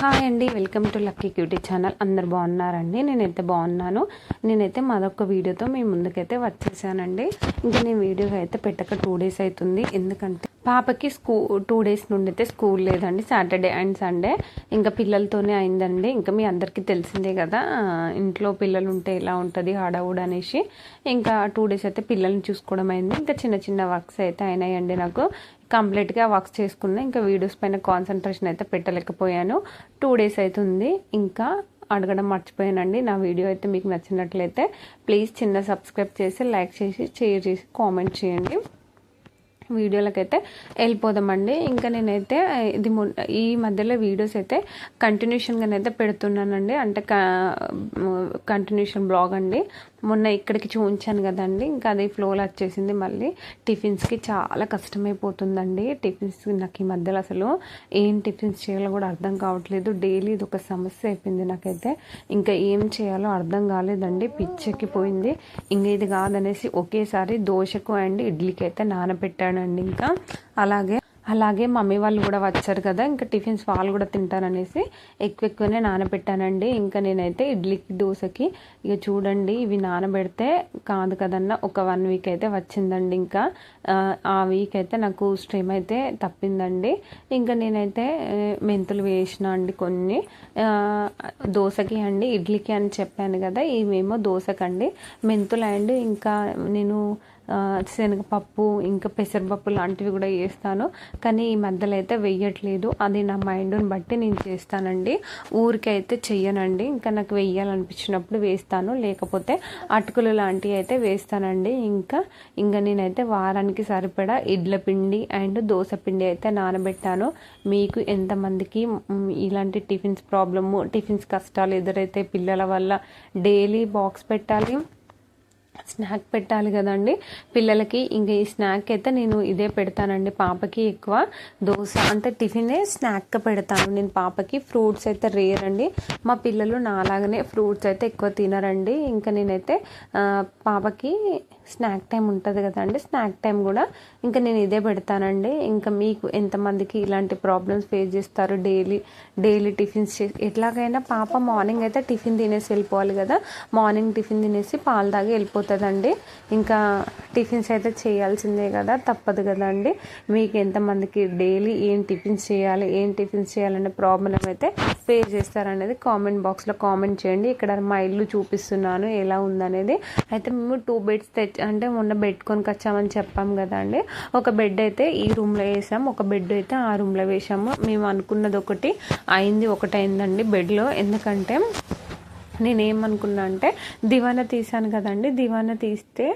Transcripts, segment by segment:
Hi అండి welcome to lucky cutie channel. అందరు బాగున్నారండి? నేనైతే బాగున్నాను. నేనైతే మరొక వీడియోతో మీ ముందుకైతే వచ్చేసానండి. ఇంకా నేను వీడియో అయితే పెట్టక టూ డేస్ అవుతుంది ఎందుకంటే పాపకి స్కూ టూ డేస్ నుండి అయితే స్కూల్ లేదండి సాటర్డే అండ్ సండే. ఇంకా పిల్లలతోనే అయిందండి. ఇంకా మీ అందరికీ తెలిసిందే కదా ఇంట్లో పిల్లలు ఉంటే ఎలా ఉంటుంది హడావుడ్ అనేసి. ఇంకా టూ డేస్ అయితే పిల్లల్ని చూసుకోవడం అయింది. ఇంకా చిన్న చిన్న వర్క్స్ అయితే అయినాయండి నాకు. కంప్లీట్గా వర్క్స్ చేసుకున్నా ఇంకా వీడియోస్ పైన కాన్సన్ట్రేషన్ అయితే పెట్టలేకపోయాను. టూ డేస్ అవుతుంది ఇంకా అడగడం మర్చిపోయానండి. నా వీడియో అయితే మీకు నచ్చినట్లయితే ప్లీజ్ చిన్న సబ్స్క్రైబ్ చేసి లైక్ చేసి షేర్ చేసి కామెంట్ చేయండి. వీడియోలకైతే వెళ్ళిపోదామండి. ఇంకా నేనైతే ఇది ఈ మధ్యలో వీడియోస్ అయితే కంటిన్యూషన్గానైతే పెడుతున్నానండి. అంటే కంటిన్యూషన్ బ్లాగ్ అండి. మొన్న ఇక్కడికి చూపించాను కదండి. ఇంకా అది ఫ్లోలో వచ్చేసింది మళ్ళీ. టిఫిన్స్కి చాలా కష్టమైపోతుందండి. టిఫిన్స్ నాకు ఈ మధ్యలో అసలు ఏం టిఫిన్స్ చేయాలో కూడా అర్థం కావట్లేదు. డైలీ ఇది ఒక సమస్య అయిపోయింది నాకైతే. ఇంకా ఏం చేయాలో అర్థం కాలేదండి. పిచ్చెక్కి పోయింది ఇంకా ఇది కాదనేసి ఒకేసారి దోశకు అండ్ ఇడ్లీకి అయితే నానబెట్టానండి ఇంకా. అలాగే అలాగే మమ్మీ వాళ్ళు కూడా వచ్చారు కదా ఇంకా టిఫిన్స్ వాళ్ళు కూడా తింటారనేసి ఎక్కువ ఎక్కువనే నానబెట్టానండి. ఇంకా నేనైతే ఇడ్లీకి దోశకి ఇక చూడండి ఇవి నానబెడితే కాదు కదన్న ఒక వన్ వీక్ అయితే వచ్చిందండి ఇంకా. ఆ వీక్ అయితే నాకు స్ట్రీమ్ అయితే తప్పిందండి. ఇంకా నేనైతే మెంతులు వేసిన అండి కొన్ని. దోశకి అండి ఇడ్లీకి అని చెప్పాను కదా ఇవేమో దోశకండి. మెంతులు అండ్ ఇంకా నేను శనగపప్పు ఇంకా పెసరపప్పు లాంటివి కూడా వేస్తాను. కానీ ఈ మధ్యలో అయితే వెయ్యట్లేదు అది నా మైండ్ని బట్టి నేను చేస్తానండి. ఊరికి అయితే చెయ్యనండి. ఇంకా నాకు వెయ్యాలనిపించినప్పుడు వేస్తాను. లేకపోతే అటుకులు లాంటివి అయితే వేస్తానండి. ఇంకా ఇంకా నేనైతే వారానికి సరిపడా ఇడ్ల పిండి అండ్ దోశ పిండి అయితే నానబెట్టాను. మీకు ఎంతమందికి ఇలాంటి టిఫిన్స్ ప్రాబ్లము టిఫిన్స్ కష్టాలు ఎదురైతే పిల్లల వల్ల డైలీ బాక్స్ పెట్టాలి. స్నాక్ పెట్టాలి కదండి. పిల్లలకి ఇంక ఈ స్నాక్ అయితే నేను ఇదే పెడతానండి. పాపకి ఎక్కువ దోశ అంటే టిఫినే స్నాక్ పెడతాను. నేను పాపకి ఫ్రూట్స్ అయితే రేర్ అండి. మా పిల్లలు నాలాగనే ఫ్రూట్స్ అయితే ఎక్కువ తినరండి. ఇంకా నేనైతే పాపకి స్నాక్ టైం ఉంటుంది కదండి స్నాక్ టైం కూడా ఇంకా నేను ఇదే పెడతానండి. ఇంకా మీకు ఎంతమందికి ఇలాంటి ప్రాబ్లమ్స్ ఫేస్ చేస్తారు డైలీ డైలీ టిఫిన్స్ చేసి ఎట్లాగైనా పాప మార్నింగ్ అయితే టిఫిన్ తినేసి వెళ్ళిపోవాలి కదా మార్నింగ్ టిఫిన్ తినేసి పాలు తాగి వెళ్ళిపోతుందండి. ఇంకా టిఫిన్స్ అయితే చేయాల్సిందే కదా తప్పదు కదండి. మీకు ఎంతమందికి డైలీ ఏం టిఫిన్స్ చేయాలి ఏం టిఫిన్స్ చేయాలనే ప్రాబ్లం అయితే ఫేస్ చేస్తారనేది కామెంట్ బాక్స్లో కామెంట్ చేయండి. ఇక్కడ మా ఇల్లు చూపిస్తున్నాను ఎలా ఉందనేది. అయితే మేము టూ బెడ్స్ తెచ్చి అంటే మొన్న బెడ్ కొనుకొచ్చామని చెప్పాం కదా అండి ఒక బెడ్ అయితే ఈ రూమ్లో వేసాం ఒక బెడ్ అయితే ఆ రూమ్లో వేసాము. మేము అనుకున్నది ఒకటి అయింది ఒకటి అయిందండి బెడ్లో. ఎందుకంటే నేనేమనుకున్నా అంటే దివానా తీసాను కదండి. దివానా తీస్తే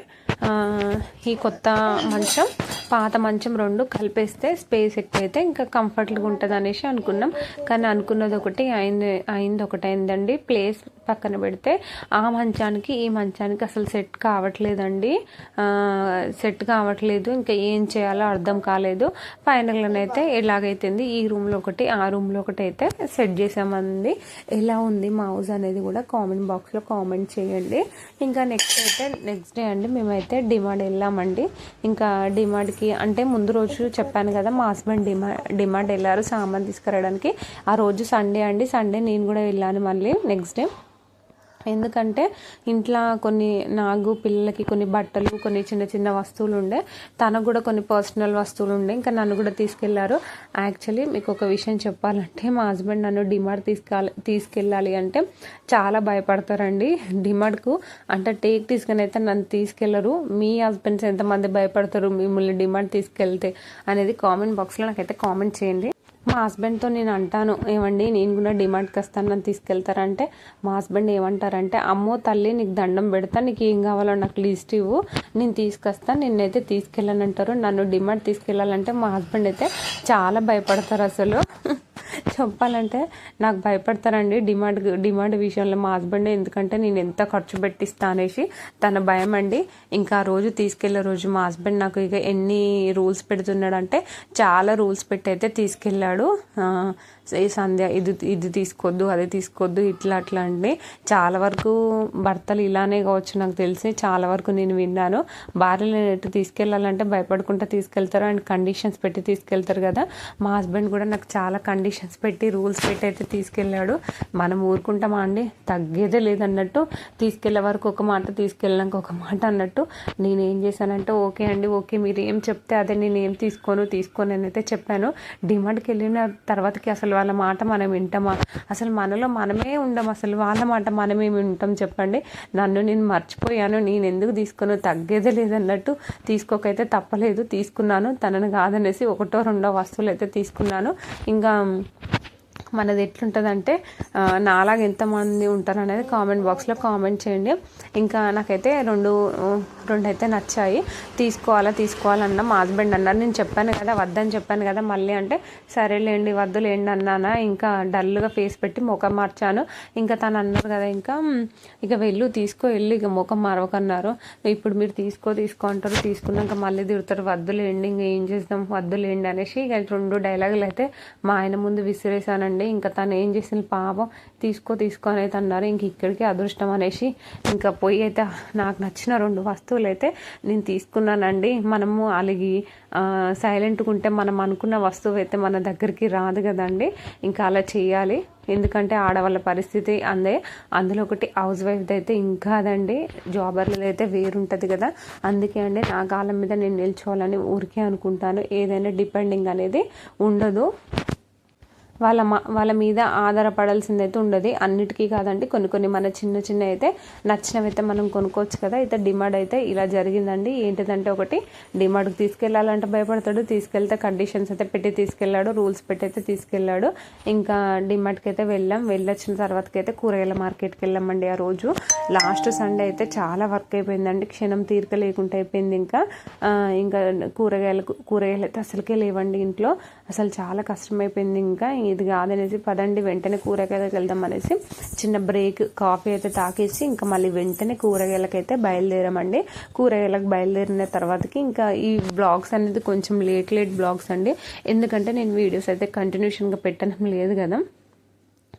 ఈ కొత్త మంచం పాత మంచం రెండు కలిపేస్తే స్పేస్ ఎక్కువైతే ఇంకా కంఫర్ట్గా ఉంటుంది అనేసి అనుకున్నాం. కానీ అనుకున్నది ఒకటి అయింది అయింది ఒకటి అయిందండి ప్లేస్ పక్కన పెడితే ఆ మంచానికి ఈ మంచానికి అసలు సెట్ కావట్లేదండి. సెట్ కావట్లేదు. ఇంకా ఏం చేయాలో అర్థం కాలేదు. ఫైనల్గానైతే ఎలాగైతుంది? ఈ రూమ్లో ఒకటి ఆ రూమ్లో ఒకటి అయితే సెట్ చేసామంది ఎలా ఉంది మా హౌస్ అనేది కూడా కామెంట్ బాక్స్లో కామెంట్ చేయండి. ఇంకా నెక్స్ట్ అయితే నెక్స్ట్ డే అండి మేమైతే డిమాండ్ వెళ్ళామండి. ఇంకా డిమాండ్కి అంటే ముందు రోజు చెప్పాను కదా మా హస్బెండ్ డిమా డిమాండ్ వెళ్ళారు సామాన్ తీసుకురావడానికి. ఆ రోజు సండే అండి. సండే నేను కూడా వెళ్ళాను మళ్ళీ. నెక్స్ట్ డే ఎందుకంటే ఇంట్లో కొన్ని నాగు పిల్లలకి కొన్ని బట్టలు కొన్ని చిన్న చిన్న వస్తువులు ఉండే తనకు కూడా కొన్ని పర్సనల్ వస్తువులు ఉండే ఇంకా నన్ను కూడా తీసుకెళ్ళారు. యాక్చువల్లీ మీకు ఒక విషయం చెప్పాలంటే మా హస్బెండ్ నన్ను డిమార్ట్ తీసుకెళ్ళాలి తీసుకెళ్ళాలి అంటే చాలా భయపడతారండి. డిమార్ట్కు అంటే టేక్ తీసుకుని అయితే నన్ను తీసుకెళ్ళరు. మీ హస్బెండ్స్ ఎంతమంది భయపడతారు మిమ్మల్ని డిమాండ్ తీసుకెళ్తే అనేది కామెంట్ బాక్స్లో నాకైతే కామెంట్ చేయండి. మా హస్బెండ్తో నేను అంటాను ఏమండి నేను కూడా డిమాండ్కి వస్తాను నన్ను తీసుకెళ్తారంటే మా హస్బెండ్ ఏమంటారంటే అమ్మో తల్లి నీకు దండం పెడతా నీకు ఏం కావాలో నాకు లిస్ట్ ఇవ్వు నేను తీసుకొస్తాను నిన్నైతే తీసుకెళ్ళనంటారు అంటారు నన్ను డిమాండ్ తీసుకెళ్ళాలంటే మా హస్బెండ్ అయితే చాలా భయపడతారు అసలు. చెప్పాలంటే నాకు భయపడతారండి డిమాండ్ డిమాండ్ విషయంలో మా హస్బెండ్ ఎందుకంటే నేను ఎంత ఖర్చు పెట్టిస్తా అనేసి తన భయం అండి. ఇంకా రోజు తీసుకెళ్ళే రోజు మా హస్బెండ్ నాకు ఇక ఎన్ని రూల్స్ పెడుతున్నాడంటే చాలా రూల్స్ పెట్టి అయితే తీసుకెళ్ళాడు. ఈ సంధ్య ఇది ఇది తీసుకోవద్దు అది తీసుకోవద్దు ఇట్లా అట్లా అండి. చాలా వరకు భర్తలు ఇలానే కావచ్చు నాకు తెలిసి. చాలా వరకు నేను విన్నాను. భార్యలు ఎటు తీసుకెళ్ళాలంటే భయపడుకుంటూ తీసుకెళ్తారు అండ్ కండిషన్స్ పెట్టి తీసుకెళ్తారు కదా. మా హస్బెండ్ కూడా నాకు చాలా కండిషన్స్ పెట్టి పెట్టి రూల్స్ పెట్టి అయితే తీసుకెళ్ళాడు. మనం ఊరుకుంటామా అండి? తగ్గేదే లేదన్నట్టు తీసుకెళ్ళే వరకు ఒక మాట తీసుకెళ్ళాక ఒక మాట అన్నట్టు నేను ఏం చేశానంటే ఓకే అండి ఓకే మీరు ఏం చెప్తే అదే నేను ఏం తీసుకోను తీసుకోను అని అయితే చెప్పాను. డిమాండ్కి వెళ్ళిన తర్వాతకి అసలు వాళ్ళ మాట మనం వింటామా? అసలు మనలో మనమే ఉండం అసలు వాళ్ళ మాట మనమే వింటాం చెప్పండి? నన్ను నేను మర్చిపోయాను నేను ఎందుకు తీసుకోను తగ్గేదే లేదన్నట్టు తీసుకోకైతే తప్పలేదు తీసుకున్నాను. తనను కాదనేసి ఒకటో రెండో వస్తువులు అయితే తీసుకున్నాను. ఇంకా మనది ఎట్లుంటుందంటే నాలాగ ఎంతమంది ఉంటారు అనేది కామెంట్ బాక్స్లో కామెంట్ చేయండి. ఇంకా నాకైతే రెండు రెండు అయితే నచ్చాయి. తీసుకోవాలా తీసుకోవాలన్న మా హస్బెండ్ అన్నారు. నేను చెప్పాను కదా వద్దని చెప్పాను కదా మళ్ళీ అంటే సరేలేండి వద్దులేండి అన్నానా ఇంకా డల్గా ఫేస్ పెట్టి ముఖం మార్చాను. ఇంకా తను అన్నారు కదా ఇంకా ఇక వెళ్ళు తీసుకో వెళ్ళి ఇక ముఖం మరవకన్నారు. ఇప్పుడు మీరు తీసుకో తీసుకో అంటారు. తీసుకున్నాక మళ్ళీ తిడతారు. వద్దులేండి ఇంకా ఏం చేద్దాం? వద్దులేండి అనేసి ఇక రెండు డైలాగులు అయితే మా ఆయన ముందు విసిరేసానండి ఇంకా తను ఏం చేసింది? పాపం తీసుకో తీసుకో అయితే అన్నారు. ఇంక ఇక్కడికి అదృష్టం అనేసి ఇంకా పోయి అయితే నాకు నచ్చిన రెండు వస్తువులు అయితే నేను తీసుకున్నానండి. మనము అలిగి సైలెంట్గా ఉంటే మనం అనుకున్న వస్తువు అయితే మన దగ్గరికి రాదు కదండి. ఇంకా అలా చేయాలి. ఎందుకంటే ఆడవాళ్ళ పరిస్థితి అందే. అందులో ఒకటి హౌస్ వైఫ్ అయితే ఇంకా అదండి జాబర్లలో అయితే వేరుంటుంది కదా. అందుకే అండి నా కాలం మీద నేను నిల్చోవాలని ఊరికే అనుకుంటాను. ఏదైనా డిపెండింగ్ అనేది ఉండదు. వాళ్ళ మా వాళ్ళ మీద ఆధారపడాల్సింది అయితే ఉండదు. అన్నిటికీ కాదండి. కొన్ని కొన్ని మన చిన్న చిన్న అయితే నచ్చినవి అయితే మనం కొనుక్కోవచ్చు కదా. అయితే డిమాండ్ అయితే ఇలా జరిగిందండి. ఏంటిదంటే ఒకటి డిమాండ్కి తీసుకెళ్ళాలంటే భయపడతాడు. తీసుకెళ్తే కండిషన్స్ అయితే పెట్టి తీసుకెళ్ళాడు రూల్స్ పెట్టి అయితే తీసుకెళ్ళాడు ఇంకా డిమాండ్కి అయితే వెళ్ళాం. వెళ్ళొచ్చిన తర్వాతకి అయితే కూరగాయల మార్కెట్కి వెళ్ళామండి ఆ రోజు. లాస్ట్ సండే అయితే చాలా వర్క్ అయిపోయిందండి. క్షణం తీరిక లేకుండా అయిపోయింది ఇంకా. ఇంకా కూరగాయలకు కూరగాయలు అయితే అసలుకే లేవండి ఇంట్లో. అసలు చాలా కష్టమైపోయింది ఇంకా. ఇది కాదనేసి పదండి వెంటనే కూరగాయలకు వెళ్దాం అనేసి చిన్న బ్రేక్ కాఫీ అయితే తాకేసి ఇంకా మళ్ళీ వెంటనే కూరగాయలకు అయితే బయలుదేరామండి. కూరగాయలకు బయలుదేరిన తర్వాతకి ఇంకా ఈ బ్లాగ్స్ అనేది కొంచెం లేట్ లేట్ బ్లాగ్స్ అండి. ఎందుకంటే నేను వీడియోస్ అయితే కంటిన్యూషన్గా పెట్టడం లేదు కదా.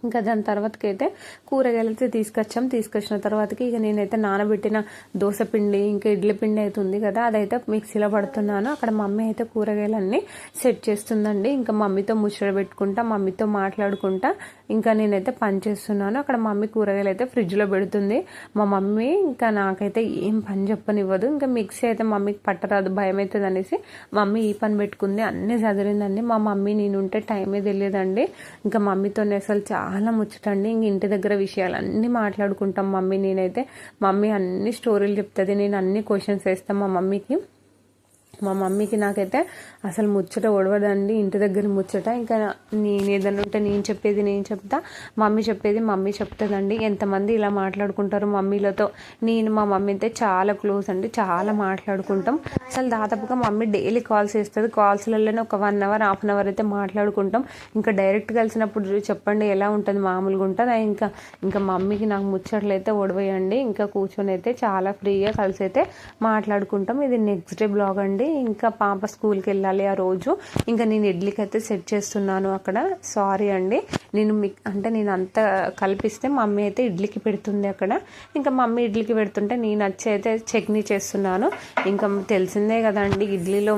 ఇంకా దాని తర్వాతకి అయితే కూరగాయలు అయితే తీసుకొచ్చాం. తీసుకొచ్చిన తర్వాతకి ఇక నేనైతే నానబెట్టిన దోశ పిండి ఇంకా ఇడ్లీ పిండి అయితే ఉంది కదా అదైతే మిక్సీలో పడుతున్నాను. అక్కడ మమ్మీ అయితే కూరగాయలన్నీ సెట్ చేస్తుందండి. ఇంకా మమ్మీతో ముచ్చట పెట్టుకుంటా మమ్మీతో మాట్లాడుకుంటా ఇంకా నేనైతే పని చేస్తున్నాను. అక్కడ మమ్మీ కూరగాయలు అయితే ఫ్రిడ్జ్లో పెడుతుంది. మా మమ్మీ ఇంకా నాకైతే ఏం పని చెప్పనివ్వదు. ఇంకా మిక్సీ అయితే మమ్మీకి పట్టరాదు భయం అవుతుంది అనేసి మమ్మీ ఈ పని పెట్టుకుంది. అన్నీ చదివిందండి మా మమ్మీ నేను ఉంటే టైమే తెలియదండి. ఇంకా మమ్మీతోనే అసలు చాలా చాలా ముచ్చటండి. ఇంక ఇంటి దగ్గర విషయాలు అన్నీ మాట్లాడుకుంటాం మమ్మీ. నేనైతే మమ్మీ అన్ని స్టోరీలు చెప్తుంది. నేను అన్ని క్వశ్చన్స్ వేస్తాను మా మమ్మీకి. మా మమ్మీకి నాకైతే అసలు ముచ్చట ఒడవదండి. ఇంటి దగ్గర ముచ్చట. ఇంకా నేను ఏదైనా ఉంటే నేను చెప్పేది నేను చెప్తా. మమ్మీ చెప్పేది మమ్మీ చెప్తుందండి. ఎంతమంది ఇలా మాట్లాడుకుంటారు మమ్మీలతో. నేను మా మమ్మీ అయితే చాలా క్లోజ్ అండి. చాలా మాట్లాడుకుంటాం. అసలు దాదాపుగా మమ్మీ డైలీ కాల్స్ చేస్తుంది. కాల్స్లలోనే ఒక one hour half an hour అయితే మాట్లాడుకుంటాం. ఇంకా డైరెక్ట్ కలిసినప్పుడు చెప్పండి ఎలా ఉంటుంది మామూలుగా ఉంటుంది ఇంకా. ఇంకా మమ్మీకి నాకు ముచ్చట్లు అయితే ఒడవేయండి. ఇంకా కూర్చొని అయితే చాలా ఫ్రీగా కలిసి అయితే మాట్లాడుకుంటాం. ఇది నెక్స్ట్ డే బ్లాగ్ అండి. ఇంకా పాప స్కూల్కి వెళ్ళాలి. ఆ రోజు. ఇంకా నేను ఇడ్లీకి అయితే సెట్ చేస్తున్నాను అక్కడ. సారీ అండి. నేను మీ అంటే నేను అంత కల్పిస్తే మమ్మీ అయితే ఇడ్లీకి పెడుతుంది అక్కడ. ఇంకా మమ్మీ ఇడ్లీకి పెడుతుంటే నేను వచ్చి అయితే చట్నీ చేస్తున్నాను. ఇంకా తెలిసిందే కదండి ఇడ్లీలో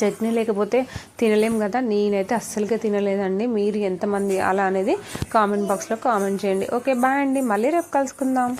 చట్నీ లేకపోతే తినలేం కదా. నేనైతే అస్సలుగా తినలేదండి. మీరు ఎంతమంది అలా అనేది కామెంట్ బాక్స్లో కామెంట్ చేయండి. ఓకే బాయ్ అండి. మళ్ళీ రేపు కలుసుకుందాం.